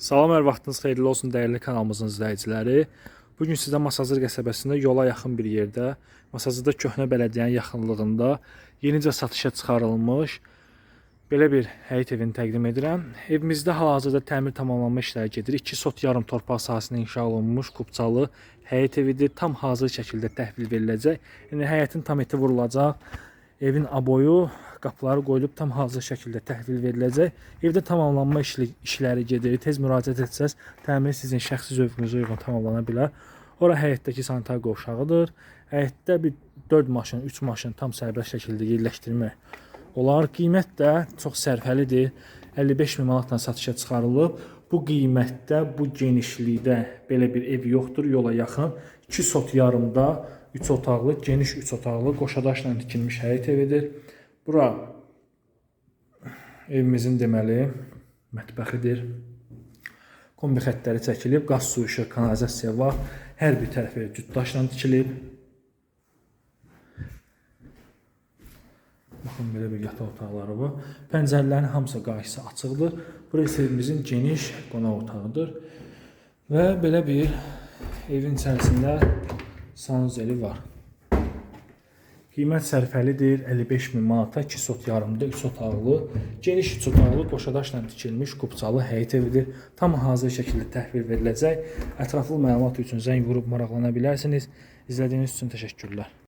Salam, hər vaxtınız xeyirli olsun dəyərli kanalımızın izləyiciləri. Bu gün sizə Masazır qəsəbəsində yola yaxın bir yerdə, Masazırda köhnə bələdiyyənin yaxınlığında yenicə satışa çıxarılmış belə bir həyət evini təqdim edirəm. Evimizdə hal-hazırda təmir tamamlanma işləri gedir. 2 sot yarım torpaq sahəsində inşa olunmuş kubçalı həyət evidir. Tam hazır şəkildə təhvil veriləcək. Yəni həyətin tam eti vurulacaq. Evin aboyu, qapıları qoyulub tam hazır şəkildə təhvil veriləcək. Evdə tamamlanma işli, işləri gedir. Tez müraciət etsəz, təmir sizin şəxsi zövqünüzə uyğun tamamlana bilər. Ora həyətdəki sanitar qovşağıdır. Həyətdə bir 4 maşın, 3 maşın tam sərbəst şəkildə yerləşdirmək olar. Qiymət də çox sərfəlidir. 55 min manatla satışa çıxarılıb. Bu qiymətdə, bu genişlikdə belə bir ev yoxdur, yola yaxın. 2 sot yarımda 3 otaqlı, geniş 3 otaqlı qoşadaşla tikilmiş həyət evidir. Bura evimizin deməli mətbəxidir. Kombi xəttləri çəkilib, qaz, su, işıq, kanalizasiya var. Hər bir tərəfi cütdaşla tikilib. Baxın belə bir yataq otaqları var. Pəncərələrin hamısı qarşısı açıqdır. Burası evimizin geniş qonaq otağıdır. Və belə bir evin içərisində sanuzeli var. Qiymət sərfəlidir. 55 min manata 2 sot yarımda 3 otaqlı, geniş 3 otaqlı qoşadaşla tikilmiş kubçalı həyət evidir. Tam hazır şəkildə təhvil veriləcək. Ətraflı məlumat üçün zəng vurub maraqlana bilərsiniz. İzlədiyiniz üçün təşəkkürlər.